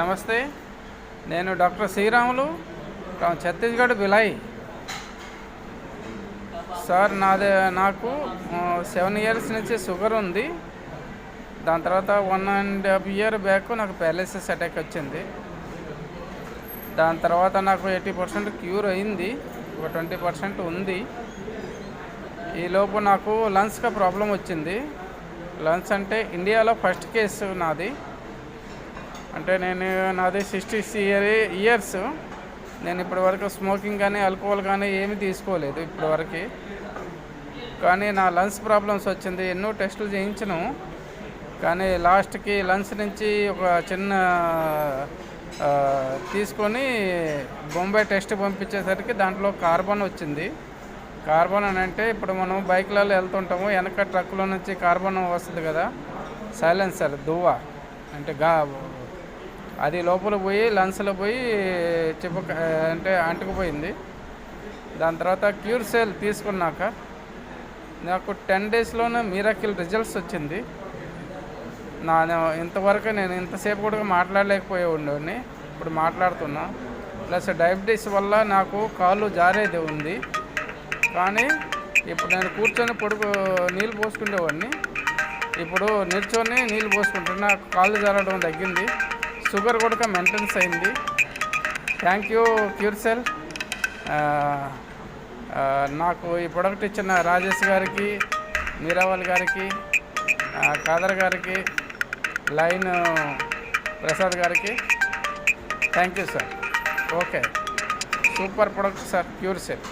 నమస్తే నేను doctor Sriramulu from Chhattisgarh Bhilai sir నాది నాకు సెవెన్ ఇయర్స్ నుంచి షుగర్ ఉంది. దాని తర్వాత one and half year back నాకు పారాలిసిస్ అటాక్ వచ్చింది. దాని తర్వాత నాకు ఎయిటీ పర్సెంట్ క్యూర్ అయింది. ఒక ట్వంటీ పర్సెంట్ ఉంది. ఈలోపు నాకు లంగ్స్గా ప్రాబ్లం వచ్చింది. లంగ్స్ అంటే ఇండియాలో ఫస్ట్ కేసు నాది. అంటే నేను నాది సిక్స్టీ ఇయర్ ఇయర్స్ నేను ఇప్పటి వరకు స్మోకింగ్ కానీ ఆల్కహాల్ కానీ ఏమీ తీసుకోలేదు ఇప్పటి వరకు. కానీ నా లంగ్స్ ప్రాబ్లమ్స్ వచ్చింది. ఎన్నో టెస్టులు చేయించను. కానీ లాస్ట్కి లంగ్స్ నుంచి ఒక చిన్న తీసుకొని బొంబాయి టెస్ట్ పంపించేసరికి దాంట్లో కార్బన్ వచ్చింది. కార్బన్ అని అంటే ఇప్పుడు మనం బైక్లలో వెళ్తుంటాము. వెనక ట్రక్లో నుంచి కార్బన్ వస్తుంది కదా. సైలెన్సర్ దువ్వ అంటే గా అది లోపల పోయి లంగ్స్లో పోయి చిప్ప అంటే అంటుకుపోయింది దాని తర్వాత క్యూర్ సెల్ తీసుకున్నాక నాకు టెన్ డేస్లోనే మీరాకిల్ రిజల్ట్స్ వచ్చింది. నా ఇంతవరకు నేను ఇంతసేపు కూడా మాట్లాడలేకపోయే ఉండేవాడిని ఇప్పుడు మాట్లాడుతున్నా. ప్లస్ డయాబెటీస్ వల్ల నాకు కాళ్ళు జారేది ఉంది. కానీ ఇప్పుడు నేను కూర్చొని పొడుగు నీళ్ళు పోసుకునేవాడిని. ఇప్పుడు నిల్చొని నీళ్ళు పోసుకుంటున్నా. కాళ్ళు జారడం తగ్గింది. షుగర్ కూడా మెయింటెన్స్ అయింది. థ్యాంక్ యూ క్యూర్సెల్ నాకు ఈ ప్రొడక్ట్ ఇచ్చిన రాజేష్ గారికి మీరావల్ గారికి కాదర్ గారికి లైన్ ప్రసాద్ గారికి thank you sir okay super product sir cure cell